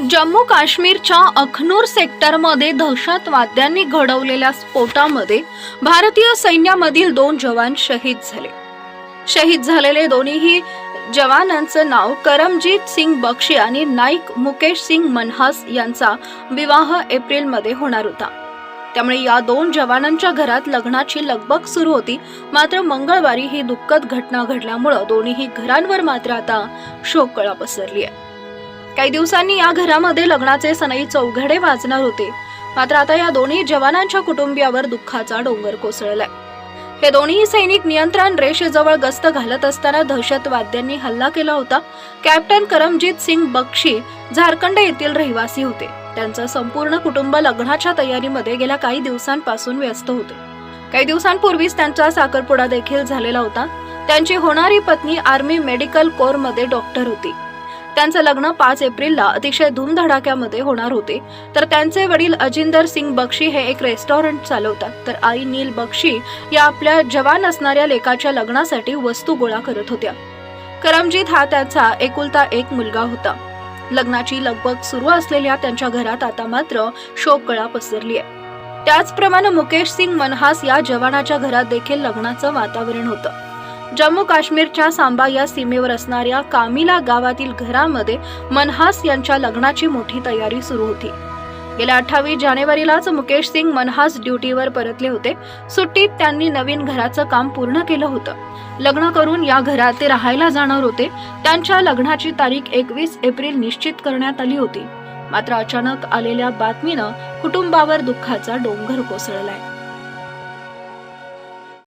जम्मू काश्मीरच्या अखनूर सेक्टरमध्ये दहशतवाद्यांनी घडवलेल्या स्फोटामध्ये भारतीय सैन्यामधील दोन जवान शहीद झाले. शहीद झालेले दोन्हीही जवानांचं नाव करमजीत सिंग बक्षी आणि नाईक मुकेश सिंग मनहास यांचा विवाह एप्रिलमध्ये होणार होता. त्यामुळे या दोन जवानांच्या घरात लग्नाची लगबग सुरू होती. मात्र मंगळवारी ही दुःखद घटना घडल्यामुळं दोन्हीही घरांवर मात्र आता शोककळा पसरली आहे काही दिवसांनी या घरामध्ये लग्नाचे सनई चौघडे वाजणार होते. मात्र आता या दोन्ही जवानांच्या कुटुंबियावर दुःखाचा डोंगर कोसळलाय. हे दोन्ही सैनिक नियंत्रण रेषेजवळ गस्त घालत असताना दहशतवाद्यांनी हल्ला केला होता. कॅप्टन करमजीत सिंग बक्षी झारखंड येथील रहिवासी होते. त्यांचं संपूर्ण कुटुंब लग्नाच्या तयारीमध्ये गेल्या काही दिवसांपासून व्यस्त होते. काही दिवसांपूर्वीच त्यांचा साखरपुडा देखील झालेला होता. त्यांची होणारी पत्नी आर्मी मेडिकल कोअरमध्ये डॉक्टर होती. त्यांचं लग्न पाच एप्रिलला अतिशय धूमधडाक्यामध्ये होणार होते. तर त्यांचे वडील अजिंदर सिंग बक्षी हे एक रेस्टॉरंट चालवतात. तर आई नील बक्षी या आपल्या जवान असणाऱ्या लेकाच्या लग्नासाठी वस्तू गोळा करत होत्या. करमजीत हा त्यांचा एकुलता एक मुलगा होता. लग्नाची लगबग सुरू असलेल्या त्यांच्या घरात आता मात्र शोककळा पसरली आहे. त्याचप्रमाणे मुकेश सिंग मनहास या जवानाच्या घरात देखील लग्नाचं वातावरण होतं. जम्मू काश्मीरच्या सांबा या सीमेवर असणाऱ्या कामिला गावातील घरामध्ये मनहास यांच्या लग्नाची मोठी तयारी सुरू होती. गेल्या अठ्ठावीस जानेवारीलाच मुकेश सिंग मनहास ड्युटीवर परतले होते. सुट्टीत त्यांनी नवीन घराचं काम पूर्ण केलं होतं. लग्न करून या घरात ते राहायला जाणार होते. त्यांच्या लग्नाची तारीख एकवीस एप्रिल निश्चित करण्यात आली होती. मात्र अचानक आलेल्या बातमीनं कुटुंबावर दुःखाचा डोंगर कोसळलाय.